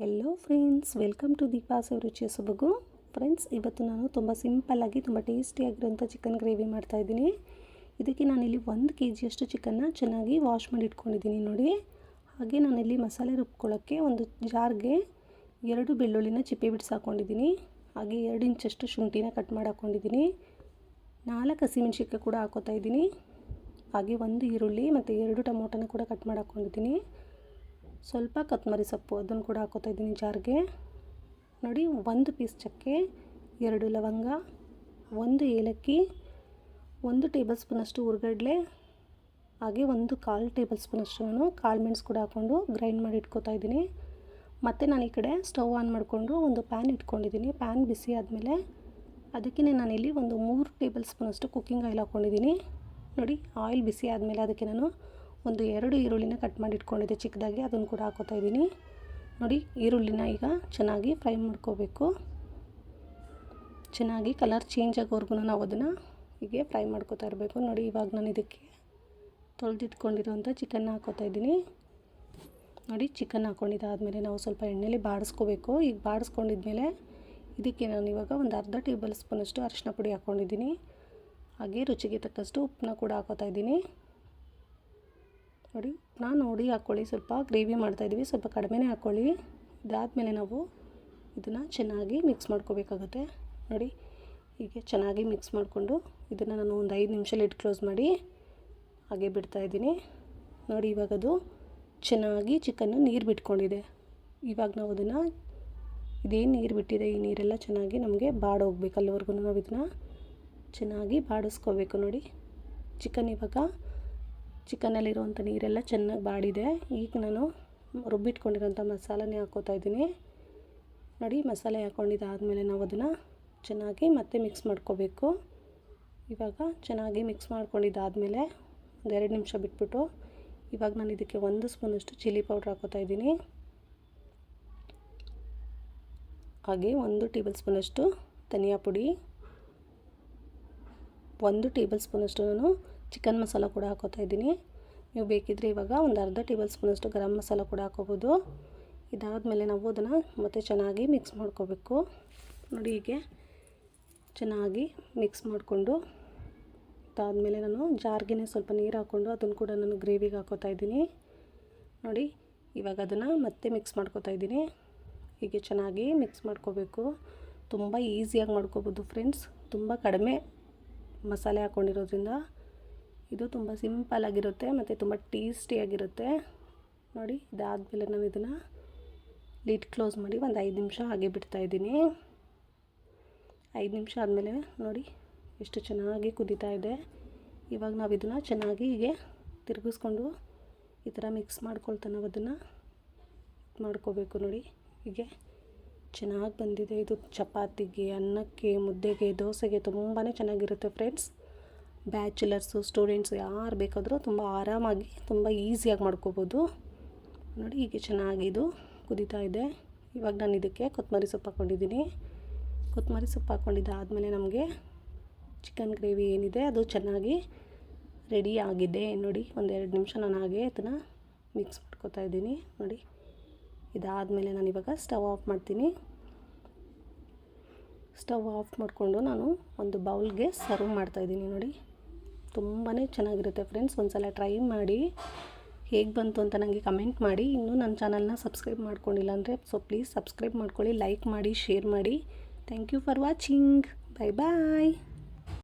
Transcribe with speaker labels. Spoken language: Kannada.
Speaker 1: Hello friends welcome to Deepa's ರುಚಿಯ ಸೊಬಗು ಫ್ರೆಂಡ್ಸ್ ಇವತ್ತು ನಾನು ತುಂಬ ಸಿಂಪಲ್ಲಾಗಿ ತುಂಬ ಟೇಸ್ಟಿಯಾಗಿರೋಂಥ ಚಿಕನ್ ಗ್ರೇವಿ ಮಾಡ್ತಾಯಿದ್ದೀನಿ ಇದಕ್ಕೆ ನಾನಿಲ್ಲಿ ಒಂದು ಕೆ ಜಿಯಷ್ಟು ಚಿಕನ್ನ ಚೆನ್ನಾಗಿ ವಾಶ್ ಮಾಡಿ ಇಟ್ಕೊಂಡಿದ್ದೀನಿ ನೋಡಿ. ಹಾಗೆ ನಾನಿಲ್ಲಿ ಮಸಾಲೆ ರುಬ್ಕೊಳ್ಳೋಕ್ಕೆ ಒಂದು ಜಾರ್ಗೆ ಎರಡು ಬೆಳ್ಳುಳ್ಳಿನ ಚಿಪ್ಪೆ ಬಿಡಿಸಿ ಹಾಕ್ಕೊಂಡಿದ್ದೀನಿ ಹಾಗೆ ಎರಡು ಇಂಚಷ್ಟು ಶುಂಠಿನ ಕಟ್ ಮಾಡಿ ಹಾಕ್ಕೊಂಡಿದ್ದೀನಿ ನಾಲ್ಕು ಹಸಿಮೆಣ್ಸಿಕಾಯಿ ಕೂಡ ಹಾಕೋತಾ ಇದ್ದೀನಿ. ಹಾಗೆ ಒಂದು ಈರುಳ್ಳಿ ಮತ್ತು ಎರಡು ಟೊಮೊಟೊನ ಕೂಡ ಕಟ್ ಮಾಡಿ ಹಾಕ್ಕೊಂಡಿದ್ದೀನಿ ಸ್ವಲ್ಪ ಕೊತ್ತಂಬರಿ ಸೊಪ್ಪು ಅದನ್ನು ಕೂಡ ಹಾಕೋತಾ ಇದ್ದೀನಿ ಜಾರ್ಗೆ. ನೋಡಿ, ಒಂದು ಪೀಸ್ ಚಕ್ಕೆ ಎರಡು ಲವಂಗ, ಒಂದು ಏಲಕ್ಕಿ, ಒಂದು ಟೇಬಲ್ ಸ್ಪೂನಷ್ಟು ಹುರ್ಗಡ್ಲೆ ಹಾಗೆ ಒಂದು ಕಾಲು ಟೇಬಲ್ ಸ್ಪೂನಷ್ಟು ನಾನು ಕಾಳು ಮೆಣಸು ಕೂಡ ಹಾಕ್ಕೊಂಡು ಗ್ರೈಂಡ್ ಮಾಡಿ ಇಟ್ಕೋತಾ ಇದ್ದೀನಿ. ಮತ್ತು ನಾನು ಈ ಕಡೆ ಸ್ಟವ್ ಆನ್ ಮಾಡಿಕೊಂಡು ಒಂದು ಪ್ಯಾನ್ ಇಟ್ಕೊಂಡಿದ್ದೀನಿ. ಪ್ಯಾನ್ ಬಿಸಿ ಆದಮೇಲೆ ಅದಕ್ಕೆ ನಾನಿಲ್ಲಿ ಒಂದು ಮೂರು ಟೇಬಲ್ ಸ್ಪೂನಷ್ಟು ಕುಕ್ಕಿಂಗ್ ಆಯಿಲ್ ಹಾಕ್ಕೊಂಡಿದ್ದೀನಿ ನೋಡಿ ಆಯಿಲ್ ಬಿಸಿ ಆದಮೇಲೆ ಅದಕ್ಕೆ ನಾನು ಒಂದು ಎರಡು ಈರುಳ್ಳಿನ ಕಟ್ ಮಾಡಿ ಇಟ್ಕೊಂಡಿದ್ದೆ. ಚಿಕ್ಕದಾಗಿ ಅದನ್ನು ಕೂಡ ಹಾಕೋತಾ ಇದ್ದೀನಿ. ನೋಡಿ, ಈರುಳ್ಳಿನ ಈಗ ಚೆನ್ನಾಗಿ ಫ್ರೈ ಮಾಡ್ಕೋಬೇಕು. ಚೆನ್ನಾಗಿ ಕಲರ್ ಚೇಂಜ್ ಆಗೋವರೆಗೂ ನಾವು ಅದನ್ನು ಹೀಗೆ ಫ್ರೈ ಮಾಡ್ಕೋತಾ ಇರಬೇಕು. ನೋಡಿ, ಇವಾಗ ನಾನು ಇದಕ್ಕೆ ತೊಳೆದಿಟ್ಕೊಂಡಿರೋಂಥ ಚಿಕನ್ನ ಹಾಕೋತಾ ಇದ್ದೀನಿ. ನೋಡಿ, ಚಿಕನ್ ಹಾಕ್ಕೊಂಡಿದ್ದಾದಮೇಲೆ ನಾವು ಸ್ವಲ್ಪ ಎಣ್ಣೆಲಿ ಬಾಡಿಸ್ಕೋಬೇಕು. ಈಗ ಬಾಡಿಸ್ಕೊಂಡಿದ್ಮೇಲೆ ಇದಕ್ಕೆ ನಾನು ಇವಾಗ ಒಂದು ಅರ್ಧ ಟೇಬಲ್ ಸ್ಪೂನಷ್ಟು ಅರಿಶಿನ ಪುಡಿ ಹಾಕ್ಕೊಂಡಿದ್ದೀನಿ ಹಾಗೆ ರುಚಿಗೆ ತಕ್ಕಷ್ಟು ಉಪ್ಪನ್ನ ಕೂಡ ಹಾಕೋತಾ ಇದ್ದೀನಿ. ನೋಡಿ, ನಾನು ನೋಡಿ ಹಾಕ್ಕೊಳ್ಳಿ ಸ್ವಲ್ಪ ಗ್ರೇವಿ ಮಾಡ್ತಾಯಿದ್ದೀವಿ ಸ್ವಲ್ಪ ಕಡಿಮೆನೇ ಹಾಕ್ಕೊಳ್ಳಿ ಇದಾದಮೇಲೆ ನಾವು ಇದನ್ನು ಚೆನ್ನಾಗಿ ಮಿಕ್ಸ್ ಮಾಡ್ಕೋಬೇಕಾಗುತ್ತೆ. ನೋಡಿ, ಹೀಗೆ ಚೆನ್ನಾಗಿ ಮಿಕ್ಸ್ ಮಾಡಿಕೊಂಡು ಇದನ್ನು ನಾನು ಒಂದು ಐದು ನಿಮಿಷ ಲಿಡ್ ಕ್ಲೋಸ್ ಮಾಡಿ ಹಾಗೆ ಬಿಡ್ತಾಯಿದ್ದೀನಿ ನೋಡಿ ಇವಾಗ ಅದು ಚೆನ್ನಾಗಿ ಚಿಕನ್ನು ನೀರು ಬಿಟ್ಕೊಂಡಿದೆ. ಇವಾಗ ನಾವು ಅದನ್ನು ಇದೇನು ನೀರು ಬಿಟ್ಟಿದೆ, ಈ ನೀರೆಲ್ಲ ಚೆನ್ನಾಗಿ ನಮಗೆ ಬಾಡೋಗ್ಬೇಕು ಅಲ್ಲಿವರೆಗೂ ನಾವು ಇದನ್ನು ಚೆನ್ನಾಗಿ ಬಾಡಿಸ್ಕೋಬೇಕು. ನೋಡಿ, ಚಿಕನ್ ಇವಾಗ ಚಿಕನಲ್ಲಿರುವಂಥ ನೀರೆಲ್ಲ ಚೆನ್ನಾಗಿ ಬಾಡಿದೆ. ಈಗ ನಾನು ರುಬ್ಬಿಟ್ಕೊಂಡಿರೋಂಥ ಮಸಾಲನೇ ಹಾಕೋತಾ ಇದ್ದೀನಿ. ನೋಡಿ, ಮಸಾಲೆ ಹಾಕ್ಕೊಂಡಿದ್ದಾದಮೇಲೆ ನಾವು ಅದನ್ನು ಚೆನ್ನಾಗಿ ಮತ್ತೆ ಮಿಕ್ಸ್ ಮಾಡ್ಕೋಬೇಕು. ಇವಾಗ ಚೆನ್ನಾಗಿ ಮಿಕ್ಸ್ ಮಾಡ್ಕೊಂಡಿದ್ದಾದಮೇಲೆ ಒಂದು ಎರಡು ನಿಮಿಷ ಬಿಟ್ಬಿಟ್ಟು ಇವಾಗ ನಾನು ಇದಕ್ಕೆ ಒಂದು ಸ್ಪೂನಷ್ಟು ಚಿಲ್ಲಿ ಪೌಡ್ರ್ ಹಾಕೋತಾ ಇದ್ದೀನಿ. ಹಾಗೆ ಒಂದು ಟೇಬಲ್ ಸ್ಪೂನಷ್ಟು ಧನಿಯಾ ಪುಡಿ, ಒಂದು ಟೇಬಲ್ ಸ್ಪೂನಷ್ಟು ನಾನು ಚಿಕನ್ ಮಸಾಲ ಕೂಡ ಹಾಕೋತಾ ಇದ್ದೀನಿ. ನೀವು ಬೇಕಿದ್ದರೆ ಇವಾಗ ಒಂದು ಅರ್ಧ ಟೇಬಲ್ ಸ್ಪೂನಷ್ಟು ಗರಂ ಮಸಾಲ ಕೂಡ ಹಾಕೋಬೋದು. ಇದಾದಮೇಲೆ ನಾವು ಅದನ್ನು ಮತ್ತೆ ಚೆನ್ನಾಗಿ ಮಿಕ್ಸ್ ಮಾಡ್ಕೋಬೇಕು. ನೋಡಿ ಹೀಗೆ ಚೆನ್ನಾಗಿ ಮಿಕ್ಸ್ ಮಾಡಿಕೊಂಡು, ಅದಾದಮೇಲೆ ನಾನು ಜಾರ್ಗೆ ಸ್ವಲ್ಪ ನೀರು ಹಾಕ್ಕೊಂಡು ಅದನ್ನು ಕೂಡ ನಾನು ಗ್ರೇವಿಗೆ ಹಾಕೋತಾ ಇದ್ದೀನಿ. ನೋಡಿ, ಇವಾಗ ಅದನ್ನು ಮತ್ತೆ ಮಿಕ್ಸ್ ಮಾಡ್ಕೋತಾ ಇದ್ದೀನಿ. ಹೀಗೆ ಚೆನ್ನಾಗಿ ಮಿಕ್ಸ್ ಮಾಡ್ಕೋಬೇಕು. ತುಂಬ ಈಸಿಯಾಗಿ ಮಾಡ್ಕೋಬೋದು ಫ್ರೆಂಡ್ಸ್ ತುಂಬ ಕಡಿಮೆ ಮಸಾಲೆ ಹಾಕ್ಕೊಂಡಿರೋದ್ರಿಂದ ಇದು ತುಂಬ ಸಿಂಪಲ್ಲಾಗಿರುತ್ತೆ ಮತ್ತು ತುಂಬ ಟೇಸ್ಟಿಯಾಗಿರುತ್ತೆ ನೋಡಿ, ಇದಾದಮೇಲೆ ನಾವು ಇದನ್ನು ಲಿಡ್ ಕ್ಲೋಸ್ ಮಾಡಿ ಒಂದು ಐದು ನಿಮಿಷ ಹಾಗೆ ಬಿಡ್ತಾಯಿದ್ದೀನಿ ಐದು ನಿಮಿಷ ಆದಮೇಲೆ ನೋಡಿ ಎಷ್ಟು ಚೆನ್ನಾಗಿ ಕುದೀತಾ ಇದೆ. ಇವಾಗ ನಾವು ಇದನ್ನು ಚೆನ್ನಾಗಿ ಹೀಗೆ ತಿರುಗಿಸ್ಕೊಂಡು ಈ ಥರ ಮಿಕ್ಸ್ ಮಾಡ್ಕೊಳ್ತಾ ನಾವು ಅದನ್ನು. ಮಾಡ್ಕೋಬೇಕು ನೋಡಿ. ಹೀಗೆ ಚೆನ್ನಾಗಿ ಬಂದಿದೆ. ಇದು ಚಪಾತಿಗೆ, ಅನ್ನಕ್ಕೆ, ಮುದ್ದೆಗೆ, ದೋಸೆಗೆ ತುಂಬಾ ಚೆನ್ನಾಗಿರುತ್ತೆ ಫ್ರೆಂಡ್ಸ್ ಬ್ಯಾಚುಲರ್ಸು, ಸ್ಟೂಡೆಂಟ್ಸು ಯಾರು ಬೇಕಾದರೂ ತುಂಬ ಆರಾಮಾಗಿ, ತುಂಬ ಈಸಿಯಾಗಿ ಮಾಡ್ಕೋಬೋದು. ನೋಡಿ ಹೀಗೆ ಚೆನ್ನಾಗಿ ಇದು ಕುದೀತಾ ಇದೆ. ಇವಾಗ ನಾನು ಇದಕ್ಕೆ ಕೊತ್ತಂಬರಿ ಸೊಪ್ಪು ಹಾಕ್ಕೊಂಡಿದ್ದೀನಿ. ಕೊತ್ತಂಬರಿ ಸೊಪ್ಪು ಹಾಕ್ಕೊಂಡಿದ್ದಾದಮೇಲೆ ನಮಗೆ ಚಿಕನ್ ಗ್ರೇವಿ ಏನಿದೆ ಅದು ಚೆನ್ನಾಗಿ ರೆಡಿ ಆಗಿದೆ. ನೋಡಿ ಒಂದೆರಡು ನಿಮಿಷ ನಾನು ಹಾಗೆ ಅದನ್ನು ಮಿಕ್ಸ್ ಮಾಡ್ಕೋತಾ ಇದ್ದೀನಿ. ನೋಡಿ ಇದಾದಮೇಲೆ ನಾನು ಇವಾಗ ಸ್ಟವ್ ಆಫ್ ಮಾಡ್ತೀನಿ. ಸ್ಟವ್ ಆಫ್ ಮಾಡಿಕೊಂಡು ನಾನು ಒಂದು ಬೌಲ್ಗೆ ಸರ್ವ್ ಮಾಡ್ತಾಯಿದ್ದೀನಿ ನೋಡಿ ತುಂಬಾ ಚೆನ್ನಾಗಿರುತ್ತೆ ಫ್ರೆಂಡ್ಸ್ ಒಂದು ಸಲ ಟ್ರೈ ಮಾಡಿ ಹೇಗೆ ಬಂತು ಅಂತ ನನಗೆ ಕಮೆಂಟ್ ಮಾಡಿ. ಇನ್ನೂ ನನ್ನ ಚಾನಲ್ನ ಸಬ್ಸ್ಕ್ರೈಬ್ ಮಾಡ್ಕೊಂಡಿಲ್ಲ ಅಂದರೆ ಸೊ ಪ್ಲೀಸ್ ಸಬ್ಸ್ಕ್ರೈಬ್ ಮಾಡ್ಕೊಳ್ಳಿ ಲೈಕ್ ಮಾಡಿ ಶೇರ್ ಮಾಡಿ. Thank you for watching bye bye